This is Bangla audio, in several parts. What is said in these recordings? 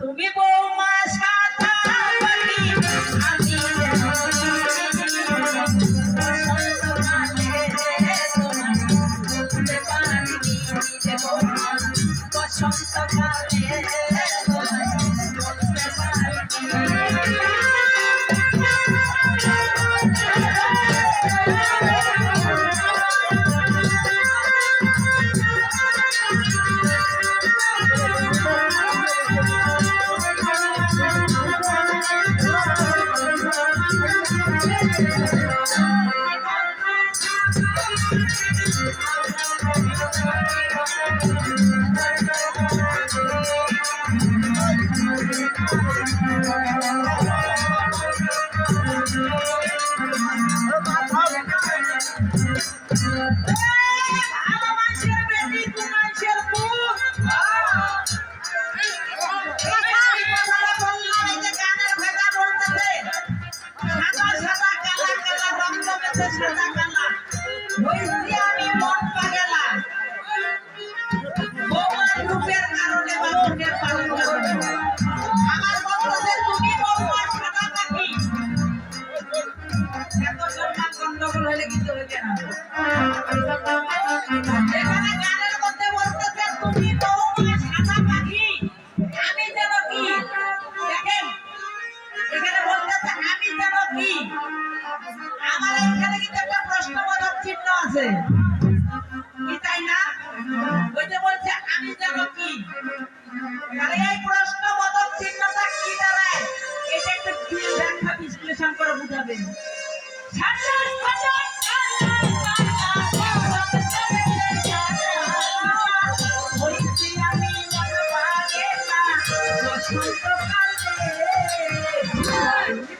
তুমি বৌমা সাদা বসন্ত কালে ভালো করে Thank সাদা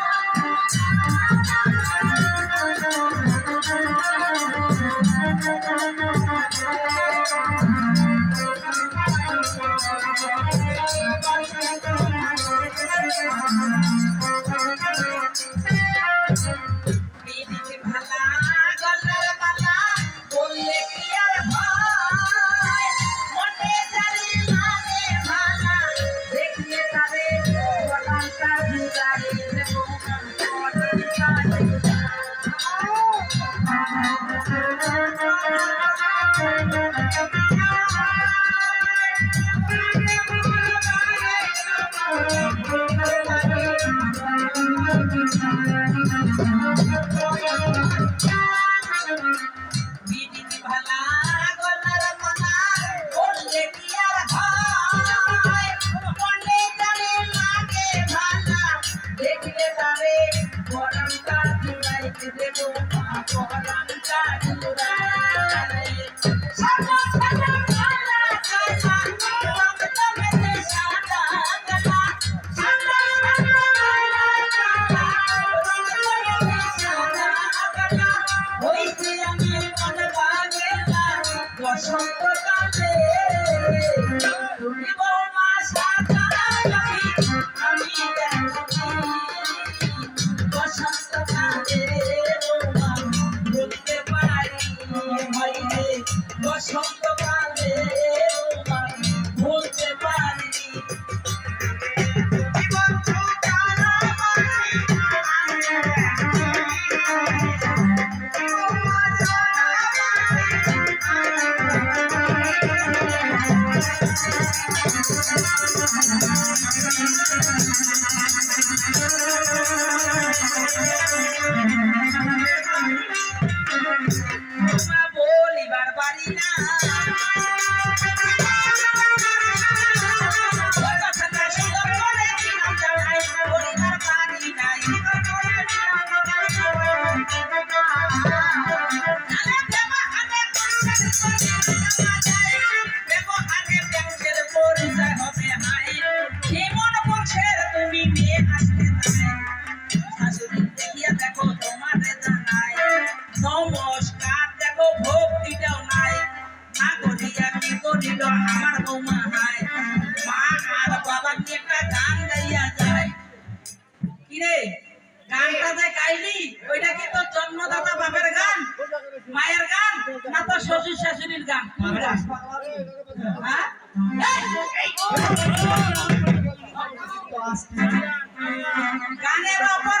গানের অপর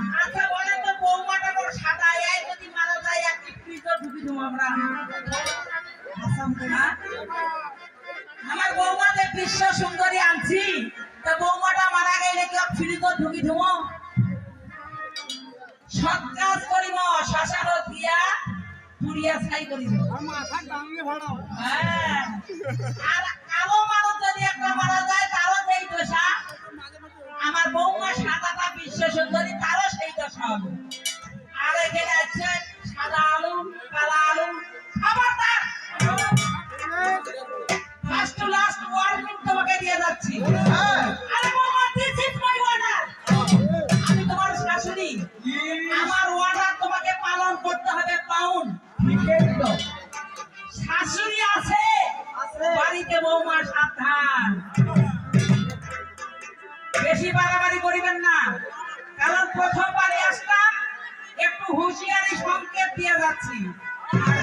আমরা বৌমাতে বিশ্ব সুন্দরী আনছি। তা বৌমাটা মারা গেলে কি ফ্রিজও ঢুকি দেবো সৎ কাজ করিব দিয়া হ্যাঁ। আমার বৌমা সাদাটা বিশ্ব সুন্দরী, তারও সেই দশা হবে। আর এখানে আছে যাচ্ছি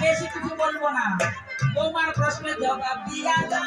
বেশি কিছু বলব না। তোমার প্রশ্নের জবাব দিয়া যা